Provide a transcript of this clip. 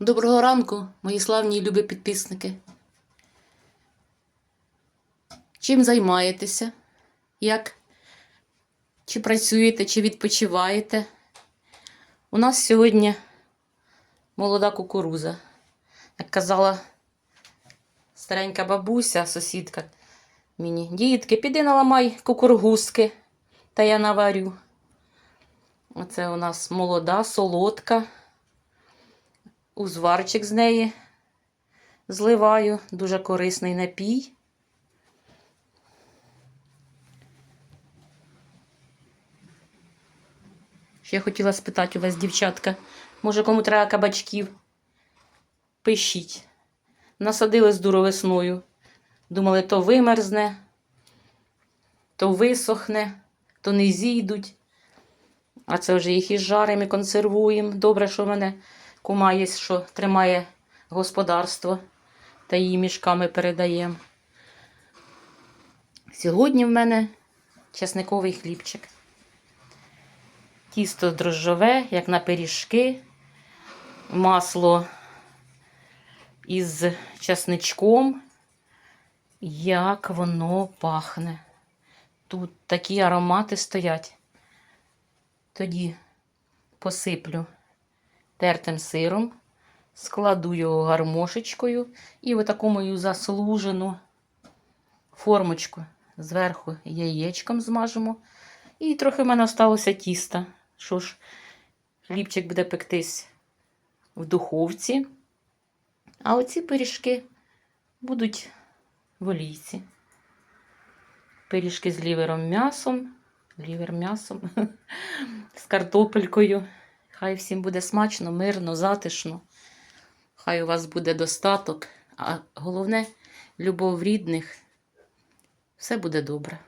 Доброго ранку, мої славні і любі підписники. Чим займаєтеся? Як? Чи працюєте, чи відпочиваєте? У нас сьогодні молода кукуруза. Як казала старенька бабуся, сусідка мені, дітки, піди наламай кукургузки, та я наварю. Оце у нас молода, солодка. Узварчик з неї зливаю. Дуже корисний напій. Ще хотіла спитати у вас, дівчатка, може кому треба кабачків? Пишіть. Насадили з дуру весною. Думали, то вимерзне, то висохне, то не зійдуть. А це вже їх і жаримо, і консервуємо. Добре, що в мене кума є, що тримає господарство та її мішками передаємо. Сьогодні в мене чесниковий хлібчик. Тісто дрожжове, як на пиріжки, масло із чесничком. Як воно пахне. Тут такі аромати стоять. Тоді посиплю тертим сиром, складу його гармошечкою і в таку мою заслужену формочку зверху яєчком змажемо. І трохи в мене залишилося тіста. Що ж, хлібчик буде пектись в духовці. А оці пиріжки будуть в олійці. Пиріжки з лівером м'ясом, лівер м'ясом, з картопелькою. Хай всім буде смачно, мирно, затишно. Хай у вас буде достаток, а головне любов рідних. Все буде добре.